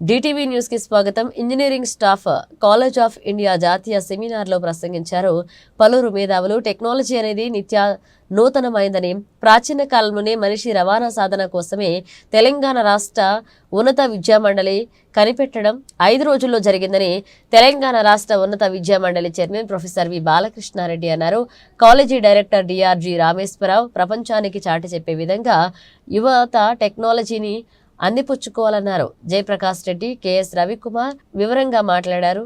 DTV న్యూస్కి స్వాగతం. Engineering staff college of India జాతీయ సెమినార్లో ప్రసంగించారు. పలువురు మేధావులు టెక్నాలజీ అనేది నిత్య నూతనమైందని ప్రాచీన కాలంలోనే మనిషి రవాణా సాధన కోసమే తెలంగాణ రాష్ట్ర ఉన్నత విద్యా మండలి కనిపెట్టడం ఐదు రోజుల్లో జరిగిందని తెలంగాణ రాష్ట్ర ఉన్నత విద్యా మండలి చైర్మన్ ప్రొఫెసర్ వి బాలకృష్ణారెడ్డి అన్నారు. కాలేజీ డైరెక్టర్ డిఆర్జి రామేశ్వరరావు ప్రపంచానికి చాటి చెప్పే విధంగా యువత టెక్నాలజీని అందిపుచ్చుకోవాలన్నారు. జయప్రకాష్ రెడ్డి కెఎస్ రవికుమార్ వివరంగా మాట్లాడారు.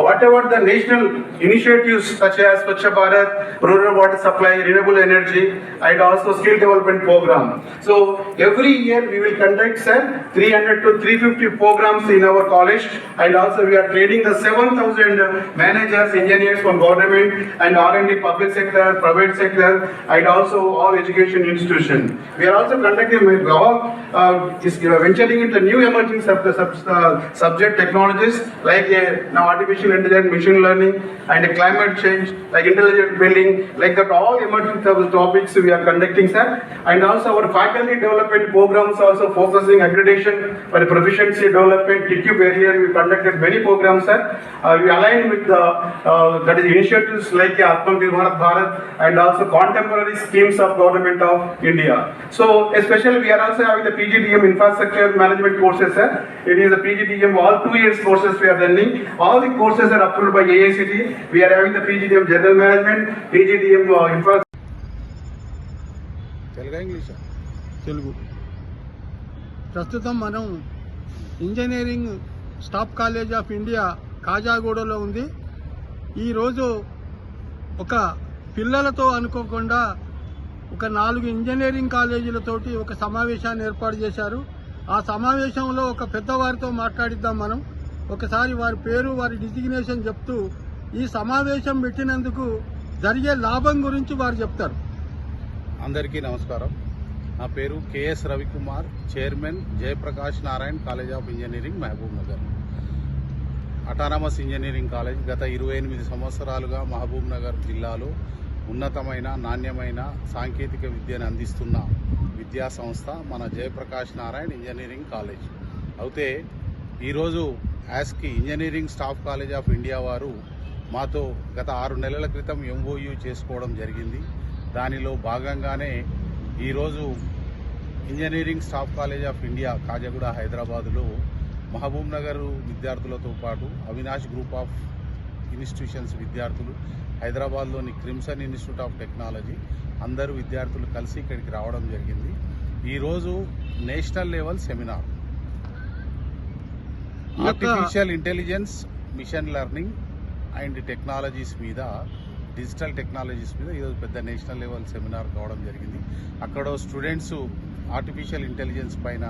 Whatever the national initiatives such as Swachh Bharat, rural water supply, renewable energy, and also skill development program. So every year we will conduct sir 300 to 350 programs in our college, and also we are training the 7,000 managers, engineers from government and R&D public sector, private sector, and also all education institutions. We are also conducting uh, is uh, venturing into new emerging sub, sub, uh, subject technologies like uh, now artificial intelligence, machine learning, and climate change, like intelligent building, like that all emerging topics we are conducting, sir. And also our faculty development programs also focusing accreditation for proficiency development, TQ barrier, we conducted many programs, sir. Uh, we align with the uh, that is initiatives like Atmanirbhar Bharat and also contemporary schemes of government of India. So especially we are also having the PGDM infrastructure management courses, sir. It is a PGDM all two years courses we are running. All the courses are approved by AICT. We are having the PGDM general management, PGDM uh, infrastructure. తెలుగా ఇంగ్లీషా Telugu ప్రస్తుతం మనం engineering staff college of India కాజాగూడలో ఉంది ఈరోజు ఒక పిల్లలతో అనుకోకుండా ఒక నాలుగు engineering కాలేజీలతోటి ఒక సమావేశాన్ని ఏర్పాటు చేశారు ఆ సమావేశంలో ఒక పెద్దవారితో మాట్లాడిద్దాం మనం ఒకసారి వారి పేరు వారి డిజిగ్నేషన్ చెప్తూ ఈ సమావేశం పెట్టినందుకు జరిగే లాభం గురించి వారు చెప్తారు. అందరికీ నమస్కారం. నా పేరు K S Ravikumar chairman Jayaprakash Narayan college of engineering Mahabubnagar. Autonomous engineering college గత ఇరవై ఎనిమిది సంవత్సరాలుగా మహబూబ్ నగర్ జిల్లాలో ఉన్నతమైన నాణ్యమైన సాంకేతిక విద్యను అందిస్తున్న విద్యా సంస్థ మన జయప్రకాష్ నారాయణ్ ఇంజనీరింగ్ కాలేజ్. అయితే ఈరోజు యాస్కి engineering staff college of India వారు మాతో గత ఆరు నెలల క్రితం ఎంఓయూ చేసుకోవడం జరిగింది. దానిలో భాగంగానే ఈరోజు engineering staff college of India Khajaguda హైదరాబాదులో మహబూబ్ నగర్ విద్యార్థులతో పాటు అవినాష్ గ్రూప్ ఆఫ్ ఇన్స్టిట్యూషన్స్ విద్యార్థులు హైదరాబాద్లోని క్రిమ్సన్ ఇన్స్టిట్యూట్ ఆఫ్ టెక్నాలజీ అందరూ విద్యార్థులు కలిసి ఇక్కడికి రావడం జరిగింది. ఈరోజు national level seminar. Artificial intelligence machine learning and technologies మీద డిజిటల్ టెక్నాలజీస్ మీద ఈరోజు పెద్ద నేషనల్ లెవెల్ సెమినార్ కావడం జరిగింది. అక్కడ స్టూడెంట్స్ ఆర్టిఫిషియల్ ఇంటెలిజెన్స్ పైన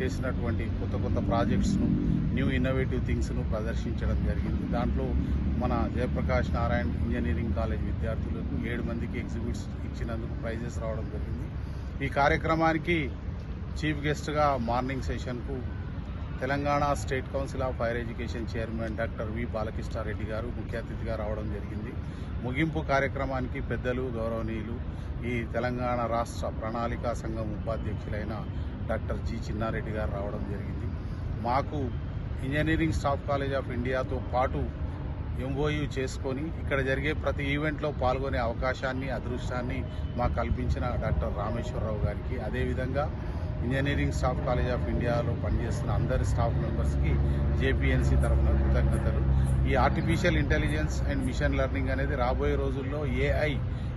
చేసినటువంటి కొత్త కొత్త ప్రాజెక్ట్స్ను న్యూ ఇన్నోవేటివ్ థింగ్స్ను ప్రదర్శించడం జరిగింది. దాంట్లో మన జయప్రకాష్ నారాయణ్ ఇంజనీరింగ్ కాలేజ్ విద్యార్థులకు ఏడు మందికి ఎగ్జిబిట్స్ ఇచ్చినందుకు ప్రైజెస్ రావడం జరిగింది. ఈ కార్యక్రమానికి చీఫ్ గెస్ట్గా మార్నింగ్ సెషన్కు Telangana state council of higher education chairman doctor V Balakrishna Reddy గారు ముఖ్య అతిథిగా రావడం జరిగింది. ముగింపు కార్యక్రమానికి పెద్దలు గౌరవనీయులు ఈ తెలంగాణ రాష్ట్ర ప్రణాళికా సంఘం ఉపాధ్యక్షులైన డాక్టర్ జి చిన్నారెడ్డి గారు రావడం జరిగింది. మాకు ఇంజనీరింగ్ స్టాఫ్ కాలేజ్ ఆఫ్ ఇండియాతో పాటు ఎంఓయూ చేసుకొని ఇక్కడ జరిగే ప్రతి ఈవెంట్లో పాల్గొనే అవకాశాన్ని అదృష్టాన్ని మాకు కల్పించిన డాక్టర్ రామేశ్వరరావు గారికి. అదేవిధంగా ఇంజనీరింగ్ స్టాఫ్ కాలేజ్ ఆఫ్ ఇండియాలో పనిచేస్తున్న అందరి స్టాఫ్ మెంబర్స్కి జేపీఎన్సీ తరఫున కృతజ్ఞతలు. ఈ artificial intelligence and machine learning అనేది రాబోయే రోజుల్లో ఏఐ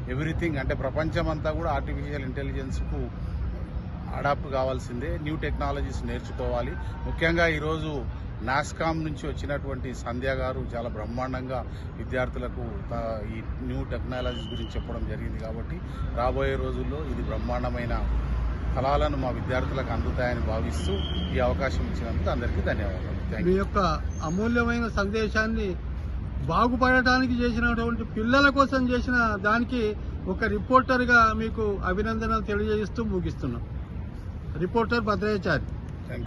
ఎవ్రీథింగ్ అంటే ప్రపంచం అంతా కూడా ఆర్టిఫిషియల్ ఇంటెలిజెన్స్కు అడాప్ట్ కావాల్సిందే. న్యూ టెక్నాలజీస్ నేర్చుకోవాలి. ముఖ్యంగా ఈరోజు నాస్కామ్ నుంచి వచ్చినటువంటి సంధ్య గారు చాలా బ్రహ్మాండంగా విద్యార్థులకు త- ఈ న్యూ టెక్నాలజీస్ గురించి చెప్పడం జరిగింది కాబట్టి రాబోయే రోజుల్లో ఇది బ్రహ్మాండమైన ఫలాలను మా విద్యార్థులకు అందుతాయని భావిస్తూ ఈ అవకాశం ఇచ్చినందుకు అందరికీ ధన్యవాదాలు. మీ యొక్క అమూల్యమైన సందేశాన్ని బాగుపడటానికి చేసినటువంటి పిల్లల కోసం చేసిన దానికి ఒక రిపోర్టర్గా మీకు అభినందనలు తెలియజేస్తూ ముగిస్తున్నాం. రిపోర్టర్ భద్రాచారి.